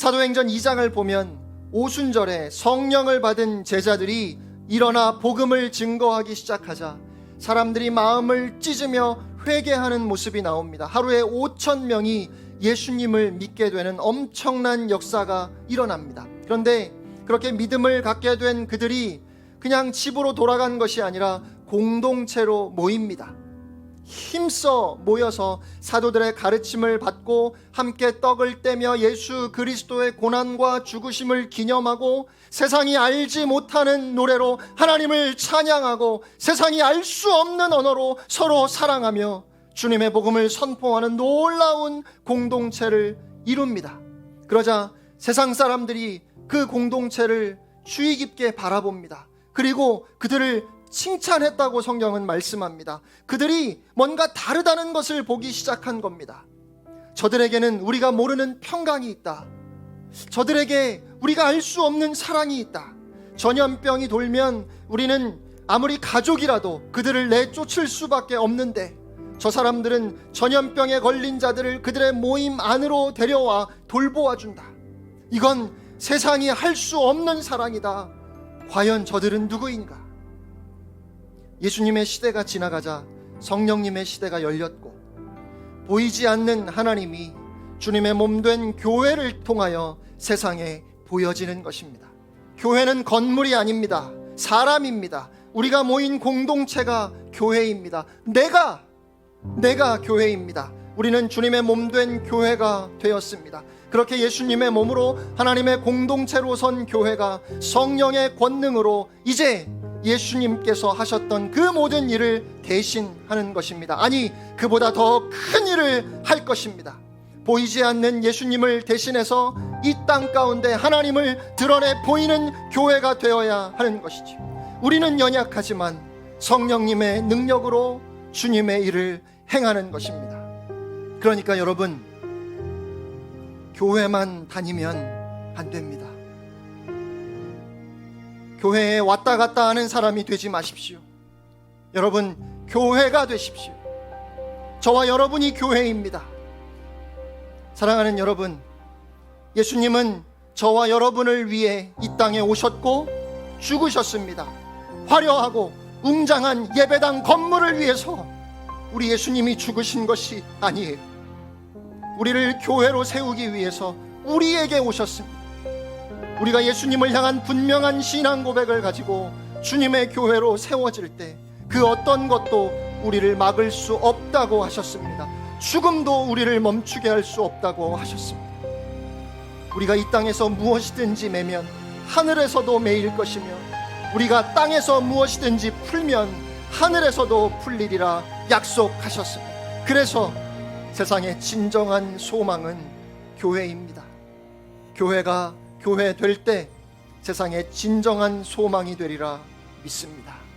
사도행전 2장을 보면 오순절에 성령을 받은 제자들이 일어나 복음을 증거하기 시작하자 사람들이 마음을 찢으며 회개하는 모습이 나옵니다. 하루에 5천 명이 예수님을 믿게 되는 엄청난 역사가 일어납니다. 그런데 그렇게 믿음을 갖게 된 그들이 그냥 집으로 돌아간 것이 아니라 공동체로 모입니다. 힘써 모여서 사도들의 가르침을 받고 함께 떡을 떼며 예수 그리스도의 고난과 죽으심을 기념하고 세상이 알지 못하는 노래로 하나님을 찬양하고 세상이 알 수 없는 언어로 서로 사랑하며 주님의 복음을 선포하는 놀라운 공동체를 이룹니다. 그러자 세상 사람들이 그 공동체를 주의 깊게 바라봅니다. 그리고 그들을 칭찬했다고 성경은 말씀합니다. 그들이 뭔가 다르다는 것을 보기 시작한 겁니다. 저들에게는 우리가 모르는 평강이 있다. 저들에게 우리가 알 수 없는 사랑이 있다. 전염병이 돌면 우리는 아무리 가족이라도 그들을 내쫓을 수밖에 없는데 저 사람들은 전염병에 걸린 자들을 그들의 모임 안으로 데려와 돌보아 준다. 이건 세상이 할 수 없는 사랑이다. 과연 저들은 누구인가? 예수님의 시대가 지나가자 성령님의 시대가 열렸고 보이지 않는 하나님이 주님의 몸된 교회를 통하여 세상에 보여지는 것입니다. 교회는 건물이 아닙니다. 사람입니다. 우리가 모인 공동체가 교회입니다. 내가 내가 교회입니다. 우리는 주님의 몸된 교회가 되었습니다. 그렇게 예수님의 몸으로 하나님의 공동체로 선 교회가 성령의 권능으로 이제 예수님께서 하셨던 그 모든 일을 대신하는 것입니다. 아니, 그보다 더 큰 일을 할 것입니다. 보이지 않는 예수님을 대신해서 이 땅 가운데 하나님을 드러내 보이는 교회가 되어야 하는 것이지. 우리는 연약하지만 성령님의 능력으로 주님의 일을 행하는 것입니다. 그러니까 여러분, 교회만 다니면 안 됩니다. 교회에 왔다 갔다 하는 사람이 되지 마십시오. 여러분, 교회가 되십시오. 저와 여러분이 교회입니다. 사랑하는 여러분, 예수님은 저와 여러분을 위해 이 땅에 오셨고 죽으셨습니다. 화려하고 웅장한 예배당 건물을 위해서 우리 예수님이 죽으신 것이 아니에요. 우리를 교회로 세우기 위해서 우리에게 오셨습니다. 우리가 예수님을 향한 분명한 신앙 고백을 가지고 주님의 교회로 세워질 때 그 어떤 것도 우리를 막을 수 없다고 하셨습니다. 죽음도 우리를 멈추게 할 수 없다고 하셨습니다. 우리가 이 땅에서 무엇이든지 매면 하늘에서도 매일 것이며 우리가 땅에서 무엇이든지 풀면 하늘에서도 풀리리라 약속하셨습니다. 그래서 세상의 진정한 소망은 교회입니다. 교회가 교회 될 때 세상의 진정한 소망이 되리라 믿습니다.